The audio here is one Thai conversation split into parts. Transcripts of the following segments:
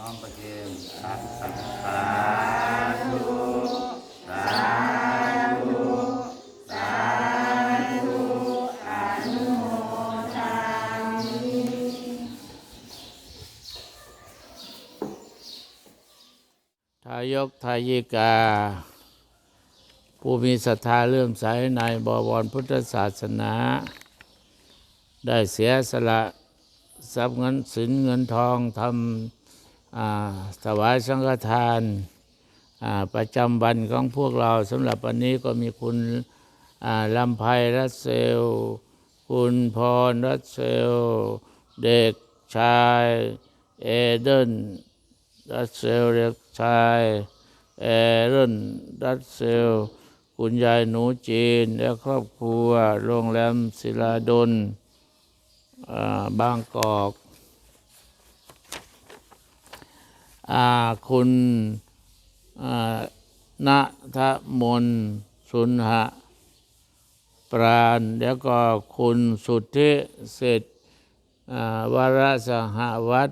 น้อมประเคนสาธุสาธุสาธุสาธุอนุโมทาทายกทายิกา ผู้มีศรัทธาเลื่อมใสในบวรพุทธศาสนา ได้เสียสละทรัพย์เงินสินเงินทองทำ ถวายสังฆทานาประจำวันของพวกเราสำหรับวันนี้ก็มีคุณลำไพรัสเซล คุณพรรัสเซล เด็กชาย เอเดนรัสเซลเด็กชายเอเดนรัสเซล คุณยายหนูจีน และครอบครัวโรงแรมศิลาดลอ่าบางกอกอ่า คุณอ่าณทมนสุนหะปราณแล้วก็คุณสุทธิเศรษฐอ่าวรสหวัต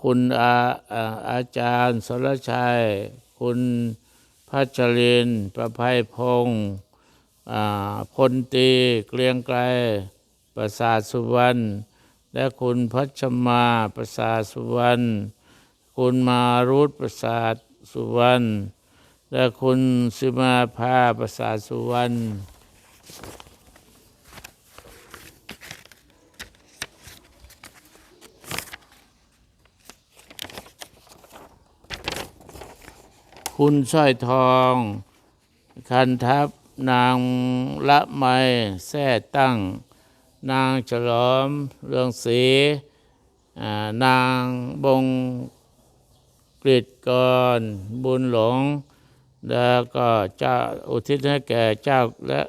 คุณอาอาจารย์สรชัย คุณพัชรินประภัยพงศ์พลตีเกรียงไกรประสาทสุวรรณและคุณพัชมาประสาทสุวรรณ คุณมารุตประสาทสุวรรณและคุณสิมาภาประสาทสุวรรณคุณสร้อยทอง คันทัพนางละไมแท่ตั้ง นางฉลอมเรืองศรีนางบง กฤษกรบุญหลง แล้วก็เจ้าอุทิศให้แก่เจ้าและ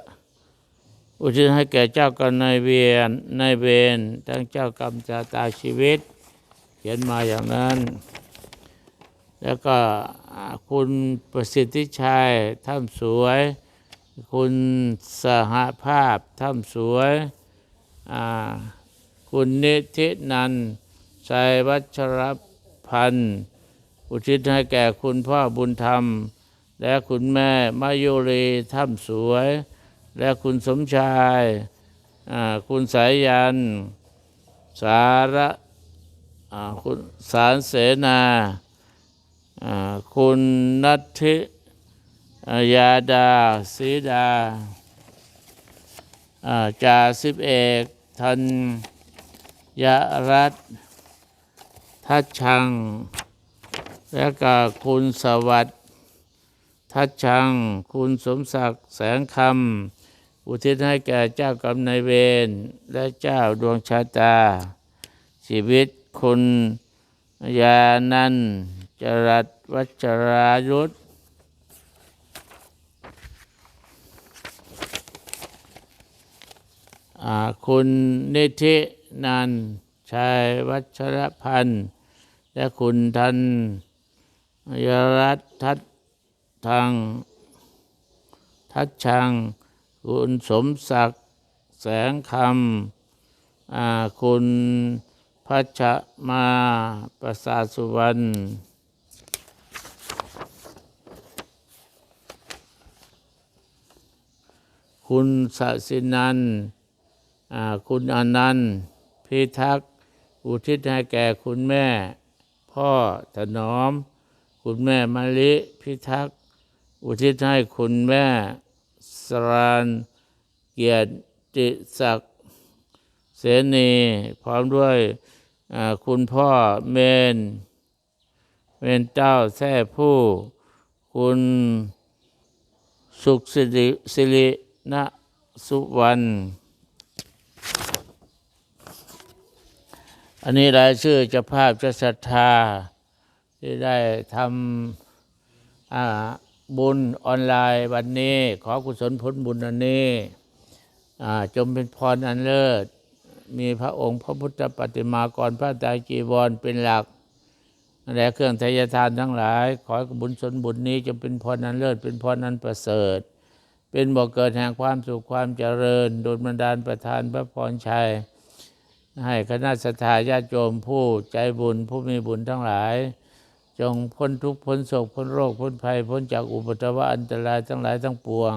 อุทิศให้แก่เจ้ากรรมนายเวรนายเวรทั้งเจ้ากรรมชะตาชีวิต เขียนมาอย่างนั้น แล้วก็คุณประสิทธิชัยท่ามสวย คุณสหภาพท่ามสวยคุณนิธินันท์ชัยวัชรพันธ์ อุทิศให้แก่คุณพ่อบุญธรรม และคุณแม่มายุรีท่ามสวย และคุณสมชาย คุณสายยัน สาระคุณสารเสนาคุณนัทธิยาดาสีดาจ่าสิบเอกธัญยรัตทัชชัง และก็คุณสวัสดิ์ทัชชัง คุณสมศักดิ์แสงคำอุทิศให้แก่เจ้ากรรมนายเวรและเจ้าดวงชะตา ชีวิตคุณยานันจรัสวัชรายุทธคุณนิธินันชัยวัชรพันธ์ และคุณทัน ยรัตทัศน์ทางทัชชัง คุณสมศักดิ์แสงคำคุณพัชมาประสาสุวรรณคุณสศินันคุณอนันต์พิทักษ์อุทิศให้แก่คุณแม่ พ่อถนอม คุณแม่มะลิพิทักษ์อุทิศให้คุณแม่สรานเกียรติศักดิ์เสนีพร้อมด้วยคุณพ่อเมนเมนเจ้าแท่ผู้ คุณสุขสิริสิริณสุวรรณอันนี้รายชื่อจ้าภาพจ้าศรัทธา ที่ได้ทำบุญออนไลน์วันนี้ ขอกุศลผลบุญอันนี้จงเป็นพรอันเลิศ มีพระองค์พระพุทธปฏิมากรพระตรจีวรเป็นหลักและเครื่องทายทานทั้งหลาย ขอบุญสนบุญนี้จงเป็นพรอันเลิศ เป็นพรอันประเสริฐ เป็นบ่อกเกิดแห่งความสุขความเจริญ โดยบันดาลประทานพระพรชัย ให้คณะสัตยาญาติโยมผู้ใจบุญผู้มีบุญทั้งหลาย จงพ้นทุกข์พ้นโศกพ้นโรคพ้นภัย พ้นจากอุปัตวะอันตรายทั้งหลายทั้งปวง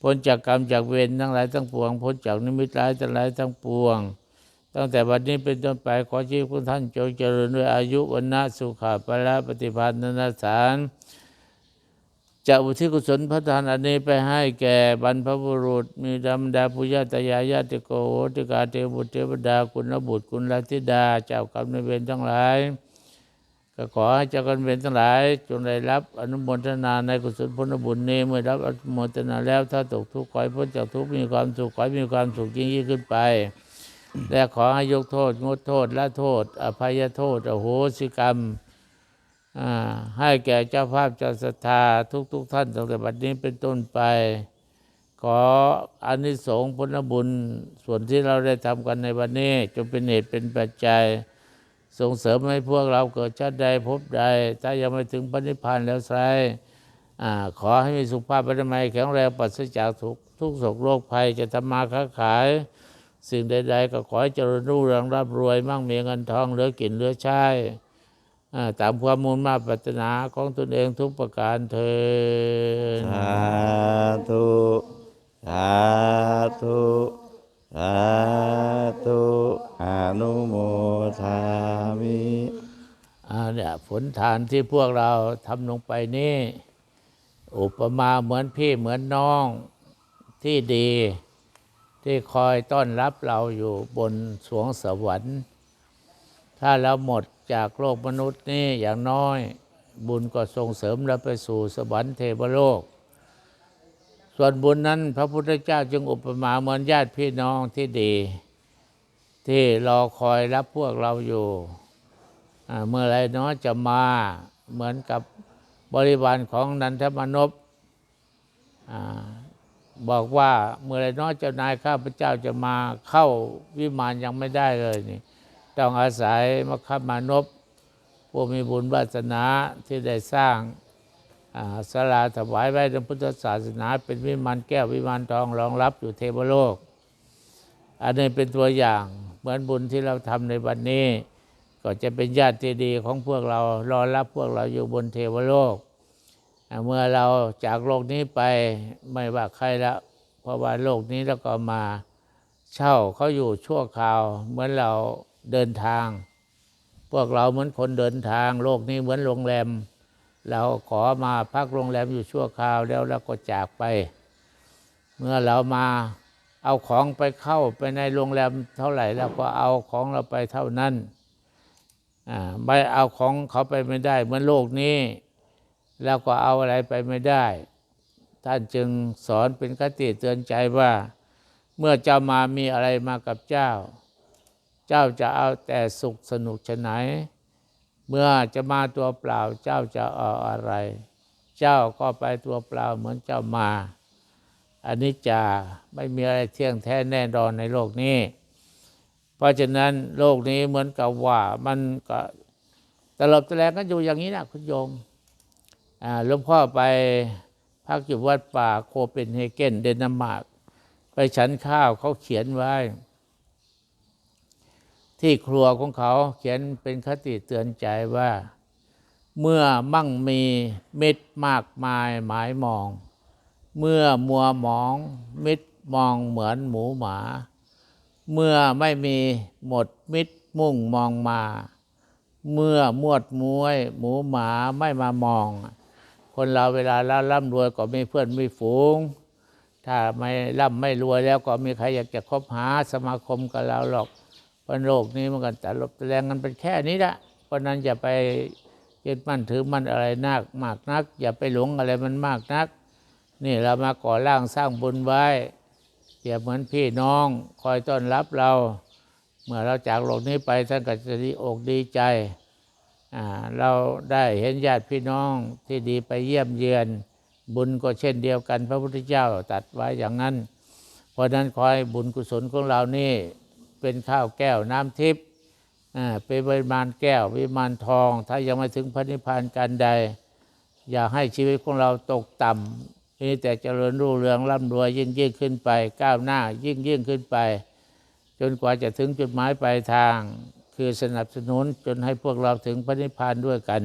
พ้นจากกรรมจากเวรทั้งหลายทั้งปวง พ้นจากนิมิตร้ายทั้งหลายทั้งปวง ตั้งแต่บัดนี้เป็นต้นไปขอชีวิตของท่านจงเจริญด้วยอายุวันนะสุขะพละปฏิภาณนาสารจะอุทิศกุศลพระทานอันนี้ไปให้แก่บรรพบุรุษ มีดำดาปุญญาตยายาติโกโหติกาเทวบุตรเทวดาคุณบุตรคุณลธิดา เจ้ากรรมนายเวรทั้งหลาย ก็ขอให้เจ้ากรรมนเวรทั้งหลาย จงได้รับอนุโมทนาในกุศลผลบุญนี้เมื่อรับอนุโมทนาแล้วถ้าตกทุกข์ขอให้พ้นจากทุกข์มีความสุขขอให้มีความสุขยิ่งยิ่งขึ้นไปและขอให้ยกโทษ งดโทษละโทษ อภัยโทษ อโหสิกรรมให้แก่เจ้าภาพเจ้าศรัทธาทุกๆทท่านตั้งแต่บัดนี้เป็นต้นไป ขออานิสงส์ผลบุญส่วนที่เราได้ทำกันในวันนี้จงเป็นเหตุเป็นปัจจัย ส่งเสริมให้พวกเราเกิดชาติใดพบใดถ้ายังไม่ถึงปณิพพานแล้วไซอ่ขอให้มีสุขภาพอนามัยแข็งแรงปราศจากทุกทุกโศกโรคภัยจะทำมาค้าขาย สิ่งใด ๆ ก็ขอให้เจริญรุ่งเรืองร่ำรวย มั่งมีเงินทองเหลือกินเหลือใช้ตามความมุ่งมา่ปรารถนาของตนเองทุกประการเถิดสาธุสาธุ สาธุอนุโมทามิอาเนี่ยผลทานที่พวกเราทำลงไปนี่ อุปมาเหมือนพี่เหมือนน้องที่ดี ที่คอยต้อนรับเราอยู่บนสวงสวรรค์ ถ้าเราหมดจากโลกมนุษย์นี่อย่างน้อย บุญก็ส่งเสริมเราไปสู่สวรรค์เทวโลก ส่วนบุญนั้นพระพุทธเจ้าจึงอุปมาเหมือนญาติพี่น้องที่ดี ที่รอคอยรับพวกเราอยู่ เมื่อไรเนาะจะมาเหมือนกับบริวารของนันทมนพบอกว่าเมื่อไรเนาะเจ้านายข้าพเจ้าจะมาเข้าวิมานยังไม่ได้เลยนี่ต้องอาศัยมคมานพผู้มีบุญวาสนาที่ได้สร้าง อ่าศาลาถวายไว้ในพุทธศาสนา เป็นวิมานแก้ววิมานทองรองรับอยู่เทวโลก อันนี้เป็นตัวอย่างเหมือนบุญที่เราทำในวันนี้ ก็จะเป็นญาติที่ดีของพวกเรารอรับพวกเราอยู่บนเทวโลก เมื่อเราจากโลกนี้ไปไม่ว่าใครละเพราะว่าโลกนี้แล้วก็มาเช่าเขาอยู่ชั่วคราว เหมือนเราเดินทาง พวกเราเหมือนคนเดินทาง โลกนี้เหมือนโรงแรม เราขอมาพักโรงแรมอยู่ชั่วคราวแล้วเราก็จากไป เมื่อเรามาเอาของไปเข้าไปในโรงแรมเท่าไหร่เราก็เอาของเราไปเท่านั้นไม่เอาของเขาไปไม่ได้ เหมือนโลกนี้แล้วก็เอาอะไรไปไม่ได้ ท่านจึงสอนเป็นคติเตือนใจว่า เมื่อเจ้ามามีอะไรมากับเจ้า เจ้าจะเอาแต่สุขสนุกชะไหน เมื่อจะมาตัวเปล่าเจ้าจะเอาอะไร เจ้าก็ไปตัวเปล่าเหมือนเจ้ามาอันนี้จะไม่มีอะไรเที่ยงแท้แน่นอนในโลกนี้ เพราะฉะนั้นโลกนี้เหมือนกับว่ามันก็ตลบตะแลงกันอยู่อย่างนี้นะคุณโยมหลวงพ่อไปพักอยู่วัดป่าโคเปนเฮเกนเดนมาร์กไปฉันข้าวเขาเขียนไว้ ที่ครัวของเขาเขียนเป็นคติเตือนใจว่า เมื่อมั่งมีมิตรมากมายหมายมอง เมื่อมัวหมองมิตรมองเหมือนหมูหมา เมื่อไม่มีหมดมิตรมุ่งมองมา เมื่อมวดมวย หมูหมาไม่มามอง คนเราเวลาเร่ร่ำรวยก็มีเพื่อนมีฝูง ถ้าไม่ร่ำไม่รวยแล้วก็มีใครอยากจะคบหาสมาคมกับเราหรอก พราะโลกนี้มันก็แต่ลบแต่แรงกันเป็นแค่นี้ละเพราะนั้นอย่าไปยึดมั่นถือมั่นอะไรนักมากนัก อย่าไปหลงอะไรมันมากนัก นี่เรามาก่อร่างสร้างบุญไว้เปรียบเหมือนพี่น้องคอยต้อนรับเรา เมื่อเราจากโลกนี้ไปท่านก็จะดีอกดีใจอ่าเราได้เห็นญาติพี่น้องที่ดีไปเยี่ยมเยือน บุญก็เช่นเดียวกัน พระพุทธเจ้าตัดไว้อย่างนั้น เพราะนั้นขอให้บุญกุศลของเรานี่ เป็นข้าวแก้วน้ำทิพย์เป็นวิมานแก้ววิมานทอง ถ้ายังไม่ถึงพระนิพพานกันใด อย่าให้ชีวิตของเราตกต่ำมีแต่เจริญรุ่งเรืองร่ำรวยยิ่งยิ่งขึ้นไปก้าวหน้ายิ่งยิ่งขึ้นไป จนกว่าจะถึงจุดหมายปลายทาง คือสนับสนุนจนให้พวกเราถึงพระนิพพานด้วยกัน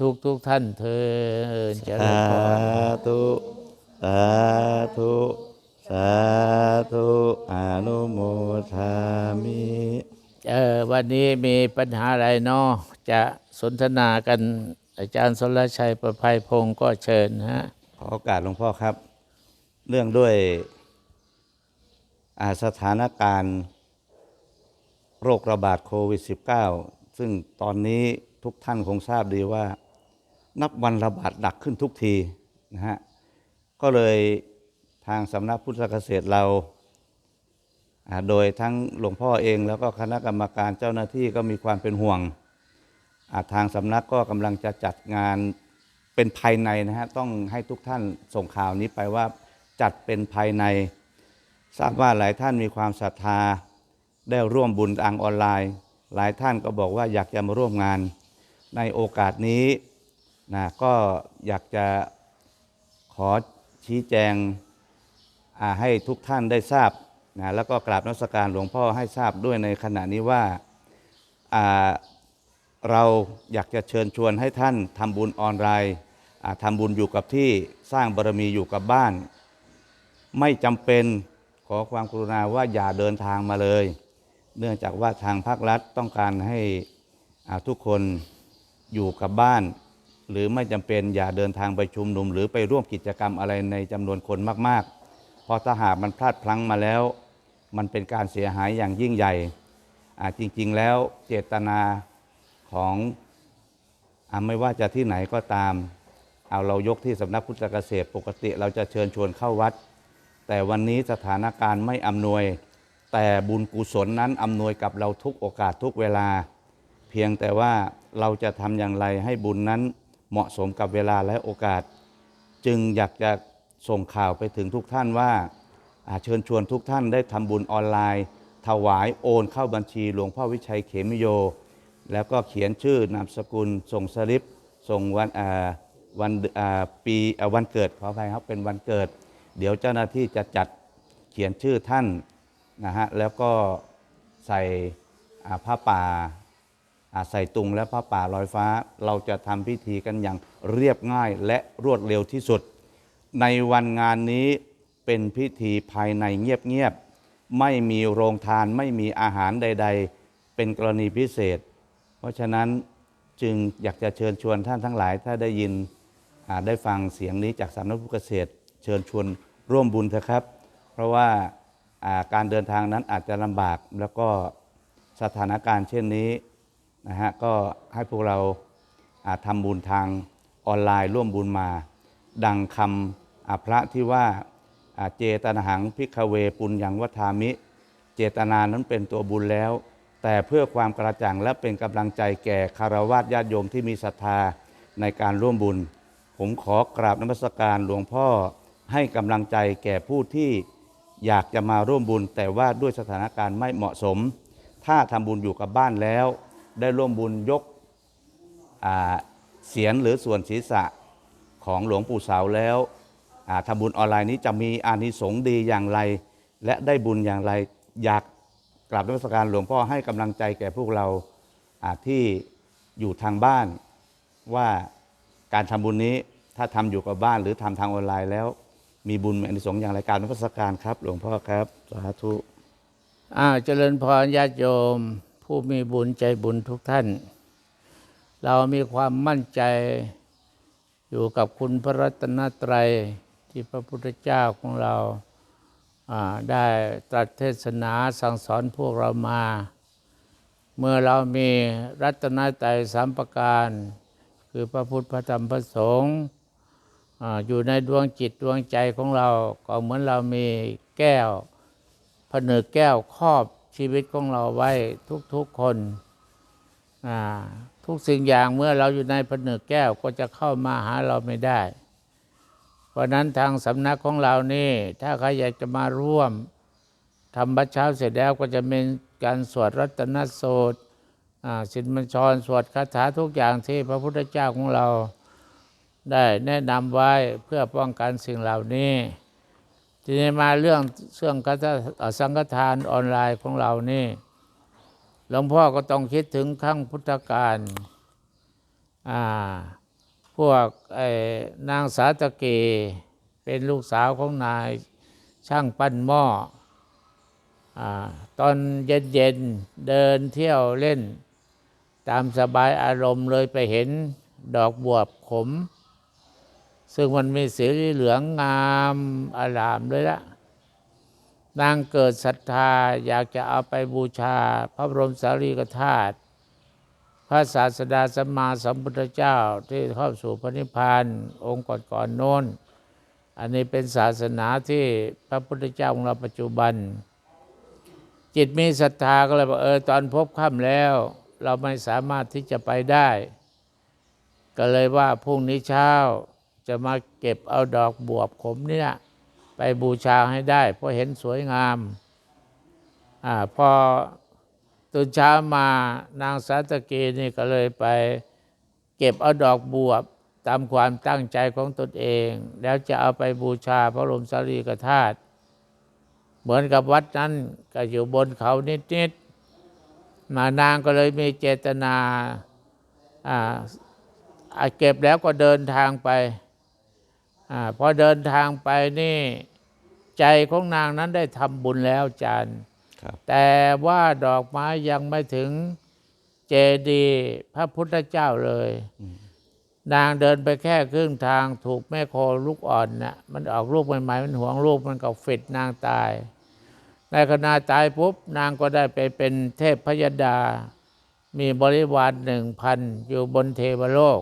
ทุกทุกท่านเทินเจริสาญพรธุสาธุ สาธุอนุโมทามิเออวันนี้มีปัญหาอะไรเนาะจะสนทนากันอาจารย์สรชัยประภัยพงศ์ก็เชิญฮะขอโอกาสหลวงพ่อครับ เรื่องด้วยอาสถานการณ์โรคระบาดโควิด -19 ซึ่งตอนนี้ทุกท่านคงทราบดีว่า นับวันระบาดหนักขึ้นทุกทีนะฮะก็เลย ทางสำนักพุทธเกษตรเรา โดยทั้งหลวงพ่อเองแล้วก็คณะกรรมการเจ้าหน้าที่ก็มีความเป็นห่วง ทางสำนักก็กำลังจะจัดงานเป็นภายในนะฮะ ต้องให้ทุกท่านส่งข่าวนี้ไปว่าจัดเป็นภายใน ทราบว่าหลายท่านมีความศรัทธาได้ร่วมบุญทางออนไลน์ หลายท่านก็บอกว่าอยากจะมาร่วมงาน ในโอกาสนี้นะก็อยากจะขอชี้แจง ให้ทุกท่านได้ทราบนะแล้วก็กราบนมัสการหลวงพ่อให้ทราบด้วยในขณะนี้ว่าเราอยากจะเชิญชวนให้ท่านทำบุญออนไลน์อ่าทำบุญอยู่กับที่สร้างบารมีอยู่กับบ้าน ไม่จำเป็นขอความกรุณาว่าอย่าเดินทางมาเลย เนื่องจากว่าทางภาครัฐต้องการให้ทุกคนอยู่กับบ้าน หรือไม่จำเป็นอย่าเดินทางไปชุมนุม หรือไปร่วมกิจกรรมอะไรในจำนวนคนมากๆ เพราะถ้าหากมันพลาดพลั้งมาแล้ว มันเป็นการเสียหายอย่างยิ่งใหญ่จริง ๆ แล้วเจตนาของอไม่ว่าจะที่ไหนก็ตาม เอาเรายกที่สำนักพุทธเกษตรปกติเราจะเชิญชวนเข้าวัด แต่วันนี้สถานการณ์ไม่อำนวย แต่บุญกุศลนั้นอำนวยกับเราทุกโอกาสทุกเวลา เพียงแต่ว่าเราจะทำอย่างไรให้บุญนั้นเหมาะสมกับเวลาและโอกาส จึงอยากจะ ส่งข่าวไปถึงทุกท่านว่าเชิญชวนทุกท่านได้ทำบุญออนไลน์ ถวายโอนเข้าบัญชีหลวงพ่อวิชัยเขมิโย แล้วก็เขียนชื่อนามสกุล ส่งสลิป ส่งวันวันปีวันเกิดขออภัยครับเป็นวันเกิด เดี๋ยวเจ้าหน้าที่จะจัดเขียนชื่อท่านนะฮะแล้วก็ใส่ผ้าป่าอ่าใส่ตุงและผ้าป่าลอยฟ้า เราจะทำพิธีกันอย่างเรียบง่ายและรวดเร็วที่สุด ในวันงานนี้เป็นพิธีภายในเงียบๆ ไม่มีโรงทานไม่มีอาหารใด ๆ เป็นกรณีพิเศษ เพราะฉะนั้นจึงอยากจะเชิญชวนท่านทั้งหลาย ถ้าได้ยินได้ฟังเสียงนี้จากสำนักพุทธเกษตร เชิญชวนร่วมบุญเถอะครับ เพราะว่าการเดินทางนั้นอาจจะลำบากแล้วก็สถานการณ์เช่นนี้นะฮะก็ให้พวกเราทำบุญทางออนไลน์ร่วมบุญมา ดังคำ พระที่ว่าเจตนาหังพิกเวปุญญังวัฏามิ เจตนานั้นเป็นตัวบุญแล้ว แต่เพื่อความกระจ่างและเป็นกำลังใจแก่คารวะญาติโยมที่มีศรัทธาในการร่วมบุญ ผมขอกราบนมัสการหลวงพ่อให้กำลังใจแก่ผู้ที่อยากจะมาร่วมบุญ แต่ว่าด้วยสถานการณ์ไม่เหมาะสม ถ้าทำบุญอยู่กับบ้านแล้ว ได้ร่วมบุญยกเสียนหรือส่วนศีรษะของหลวงปู่เสาแล้ว ทำบุญออนไลน์นี้จะมีอานิสงส์ดีอย่างไร และได้บุญอย่างไร อยากกราบนมัสการหลวงพ่อให้กำลังใจแก่พวกเราที่อยู่ทางบ้าน ว่าการทำบุญนี้ถ้าทำอยู่กับบ้านหรือทำทางออนไลน์แล้ว มีบุญมีอานิสงส์อย่างไรการนมัสการครับ หลวงพ่อครับสาธุอ้าวเจริญพรญาติโยม ผู้มีบุญใจบุญทุกท่าน เรามีความมั่นใจอยู่กับคุณพระรัตนตรัย ที่พระพุทธเจ้าของเราได้ตรัสเทศนาสั่งสอนพวกเรามา เมื่อเรามีรัตนตรัยสามประการ คือพระพุทธพระธรรมพระสงฆ์อยู่ในดวงจิตดวงใจของเรา ก็เหมือนเรามีแก้วผนึกแก้วครอบชีวิตของเราไว้ทุกๆคนทุกสิ่งอย่างเมื่อเราอยู่ในผนึกแก้วก็จะเข้ามาหาเราไม่ได้ เพราะนั้นทางสำนักของเรานี่ ถ้าใครอยากจะมาร่วมทำบัดเช้าเสร็จแล้วก็จะเป็นการสวดรัตนสูตรอ่าสินมัญชรสวดคาถาทุกอย่างที่พระพุทธเจ้าของเราได้แนะนำไว้เพื่อป้องกันสิ่งเหล่านี้ ทีนี้มาเรื่องเรื่องกัตสังฆทานออนไลน์ของเรานี่หลวงพ่อก็ต้องคิดถึงครั้งพุทธกาลอ่า พวกนางสาตะเก เป็นลูกสาวของนายช่างปั้นหม้ออตอนเย็นๆเดินเที่ยวเล่น ตามสบายอารมณ์เลยไปเห็นดอกบวบขม ซึ่งมันมีสีเหลืองงามอารามเลยละนางเกิดศรัทธาอยากจะเอาไปบูชา พระบรมสารีริกธาตุ ระศาสดาสัมมาสัมพุทธเจ้าที่เข้าสู่พระนิพพานองค์ก่อนๆโน้น อันนี้เป็นศาสนาที่พระพุทธเจ้าของเราปัจจุบัน จิตมีศรัทธาก็เลยบอกเออตอนพบค่ำแล้ว เราไม่สามารถที่จะไปได้ ก็เลยว่าพรุ่งนี้เช้าจะมาเก็บเอาดอกบวบขมเนี่ยไปบูชาให้ได้ เพราะเห็นสวยงามอาพอ ตื่นเช้ามานางสาตะกีนี่ก็เลยไป เก็บเอาดอกบวบตามความตั้งใจของตนเอง แล้วจะเอาไปบูชาพระบรมสารีริกธาตุเหมือนกับวัดนั้นก็อยู่บนเขานิดๆมานางก็เลยมีเจตนาอ่าอาเก็บแล้วก็เดินทางไปอาพอเดินทางไปนี่ ใจของนางนั้นได้ทำบุญแล้วจานครับ แต่ว่าดอกไม้ยังไม่ถึงเจดีย์พระพุทธเจ้าเลย นางเดินไปแค่ครึ่งทางถูกแม่โคลูกอ่อนน่ะมันออกลูกใหม่ๆมันหวงลูกมันก็ฟิดนางตาย ในขณะตายปุ๊บนางก็ได้ไปเป็นเทพพยดา มีบริวารหนึ่งพันอยู่บนเทวโลก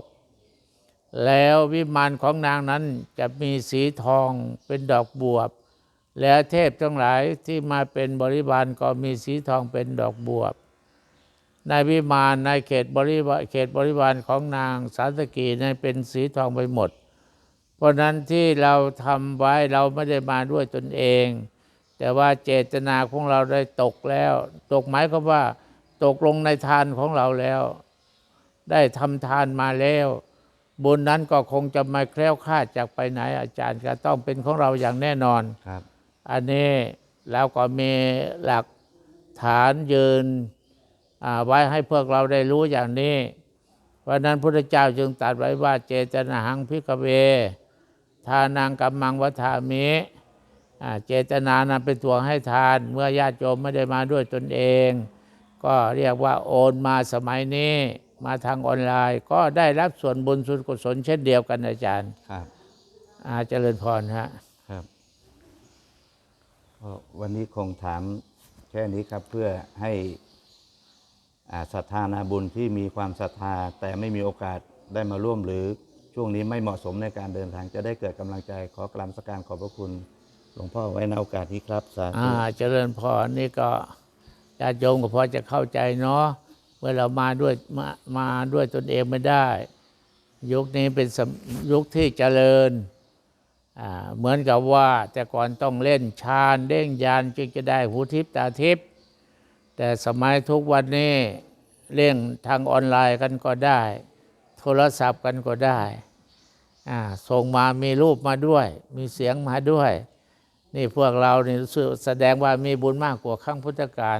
แล้ววิมานของนางนั้นจะมีสีทองเป็นดอกบวบ และเทพทั้งหลายที่มาเป็นบริวารก็มีสีทองเป็นดอกบัวในวิมานในเขตบริวาเขตบริวารของนางสาตกีในนเป็นสีทองไปหมด เพราะนั้นที่เราทำไว้เราไม่ได้มาด้วยตนเอง แต่ว่าเจตนาของเราได้ตกแล้ว ตกหมายก็ว่าตกลงในทานของเราแล้ว ได้ทำทานมาแล้วบุญนั้นก็คงจะไม่แคล้วคลาดจากไปไหนอาจารย์ก็ต้องเป็นของเราอย่างแน่นอนครับ อันนี้แล้วก็มีหลักฐานยืนอ่าไว้ให้พวกเราได้รู้อย่างนี้ เพราะนั้นพุทธเจ้าจึงตรัสไว้ว่าเจตนาหังพิกเว ทานังกัมมังวัฏามิอ่าเจตนานั้นเป็นตัวให้ทาน เมื่อญาติโยมไม่ได้มาด้วยตนเอง ก็เรียกว่าโอนมาสมัยนี้มาทางออนไลน์ ก็ได้รับส่วนบุญส่วนกุศลเช่นเดียวกันอาจารย์ ครับอาเจริญพรฮะครับก็ วันนี้คงถามแค่นี้ครับเพื่อให้อ่าศรัทธานาบุญที่มีความศรัทธาแต่ไม่มีโอกาสได้มาร่วมหรือช่วงนี้ไม่เหมาะสมในการเดินทางจะได้เกิดกำลังใจขอกราบนมัสการขอบพระคุณหลวงพ่อไว้ในโอกาสนี้ครับสาธุอ่าเจริญพรนี่ก็ญาติโยมก็พอจะเข้าใจเนาะเมื่อเรามาด้วยมามาด้วยตนเองไม่ได้ ยุคนี้เป็นสมยุคที่เจริญอ่า เหมือนกับว่าแต่ก่อนต้องเล่นฌานเด้งยานจึงจะได้หูทิพตาทิพย์แต่สมัยทุกวันนี้เล่งทางออนไลน์กันก็ได้ โทรศัพท์กันก็ได้ส่งมามีรูปมาด้วย มีเสียงมาด้วย นี่พวกเรานี่แสดงว่ามีบุญมากกว่าครั้งพุทธกาล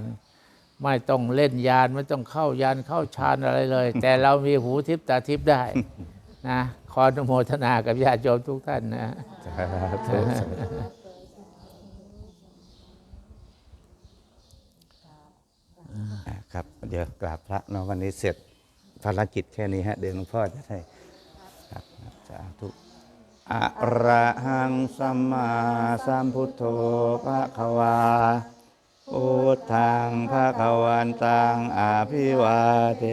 ไม่ต้องเล่นยานไม่ต้องเข้ายานเข้าฌานอะไรเลย แต่เรามีหูทิพตาทิพย์ได้ นะขออนุโมทนากับญาติโยมทุกท่านนะครับ เดี๋ยวกราบพระเนาะวันนี้เสร็จภารกิจแค่นี้ฮะ เดี๋ยวหลวงพ่อจะได้ครับสาธุอะระหังสัมมาสัมพุทโธพระควาพุทังพระควันตังอาภิวาเท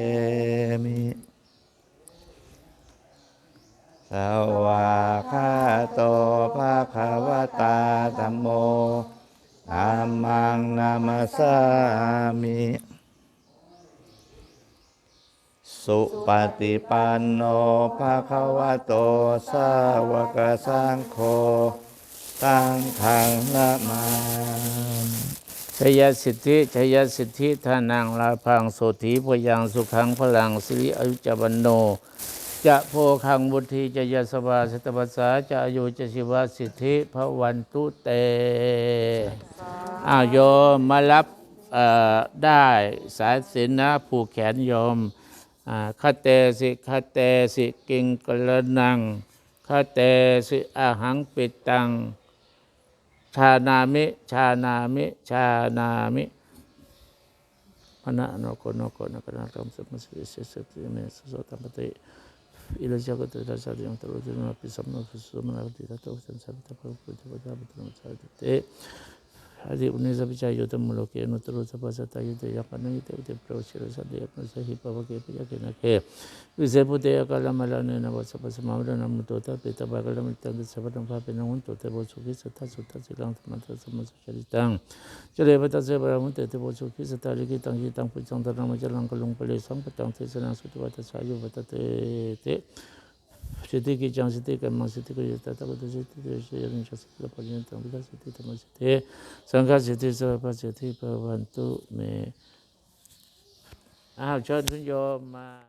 มิ สวากขาโตภาคาวตาธัมโมธัมมังนามาสามิ สุปฏิปันโนภาควโตสาวกสังโฆตั้งขังละมาชยสิทธิชยสิทธิทานังลาพังโสถีพยังสุขังพลังสิริอยุจวันโน จะโพคังบุตรีจะยสวาสตปัสสาจะอายุจะชีวสิทธิพระวันตุเตอ้าวโยมมารับได้สายสินนะผูกแขนโยมคาเตสิคาเตสิกิงกลนังคาเตสิอาหังปิตัง ชานามิชานามิชานามิพนะโนโกโนโกนกนาตมสมสิสิสติเมสโสตัมปติ إلى الجاقة الرجاء ديوم تبرد من ربي سبنا في السمنا في الديتا توسن سبتا فرق بجبدا بدون مساعدة 아직 운전사비자 요든물로 깨누들어서 벗었다 유대 약간은 이때부터 프로시로서도 약간서 힙합하게 비약해나게 의세부대야 갈라말라네나 벗어 벗어 마무리나 무도다 베타바갈라 물땅도 세바랑 파베나 운도대 보수기서 타수타 지강트만 타서 무수셔리 땅 저래바다 세바라문 대대보수기서 다리기 땅이 땅 불장다라마 절랑걸롱벌리 상부땅 태세나 수도바다 사유바다 대대 shidiki jansidika masidika yitataku dhidhidhi shirin shasikila palina tambila sidhita masidhi sangha sidhi sabha sidhi bhavantu me 아 저는 요 마.